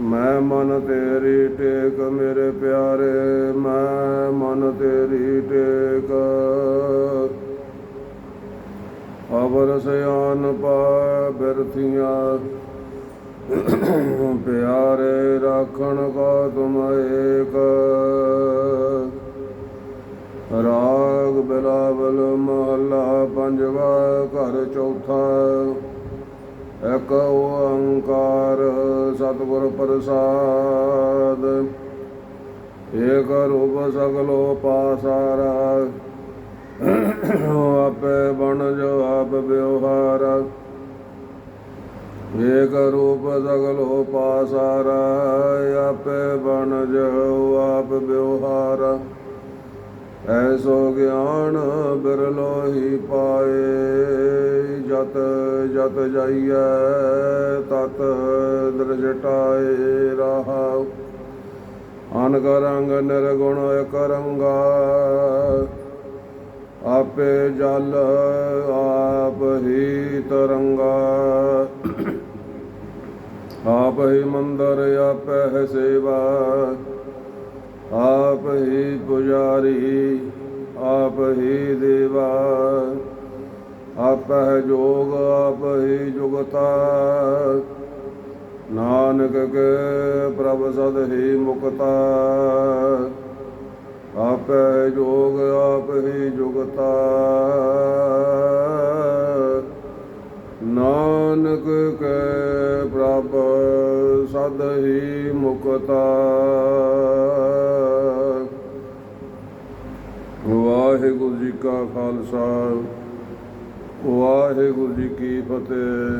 ਮੈਂ ਮਨ ਤੇਰੀ ਟੇਕ, ਮੇਰੇ ਪਿਆਰੇ, ਮੈਂ ਮਨ ਤੇਰੀ ਟੇਕ। ਅਵਰ ਸਿਆਨ ਪਾ ਬਿਰਥੀਆਂ, ਪਿਆਰੇ ਰਾਖਣ ਕਾ ਤੁਮ ਏਕ। ਰਾਗ ਬਿਲਾਵਲ ਮਹੱਲਾ ਪੰਜਵਾ ਘਰ ਚੌਥਾ, ਇਕ ਓੰਕਾਰ ਸਤਿਗੁਰ ਪ੍ਰਸਾਦ। ਏਕ ਰੂਪ ਸਗਲੋ ਪਾਸਾਰਾ। ਆਪੇ ਬਣ ਜੋ ਆਪ ਵਿਵਹਾਰ। ਏਕ ਰੂਪ ਸਗਲੋ ਪਾਸਾਰਾ। ਆਪੇ ਬਣ ਜੋ ਆਪ ਵਿਵਹਾਰ। ਐਸੋ ਗਿਆਨ ਬਿਰਲੋ ਹੀ ਪਾਏ। ਜਤ ਜਤ ਜਾਈਐ ਤਤ ਜਟਾਏ ਰਹਾ ਅਨਕ ਰੰਗ ਨਿਰਗੁਣ ਕਰੰਗਾ ਆਪੇ ਜਲ ਆਪ ਹੀ ਤਰੰਗਾ ਆਪ ਹੀ ਮੰਦਰ ਆਪੇ ਸੇਵਾ ਆਪ ਹੀ ਪੁਜਾਰੀ ਆਪ ਹੀ ਦੇਵਾ ਆਪ ਹੈ ਜੋਗ ਆਪ ਹੀ ਜੁਗਤਾ ਨਾਨਕ ਕੇ ਪ੍ਰਭ ਸਦ ਹੀ ਮੁਕਤਾ। ਆਪ ਹੈ ਜੋਗ ਆਪ ਹੀ ਜੁਗਤਾ। ਨਾਨਕ ਕੇ ਪ੍ਰਭ ਸਦ ਹੀ ਮੁਕਤਾ। ਵਾਹਿਗੁਰੂ ਜੀ ਕਾ ਖਾਲਸਾ, ਵਾਹਿਗੁਰੂ ਜੀ ਕੀ ਫਤਿਹ।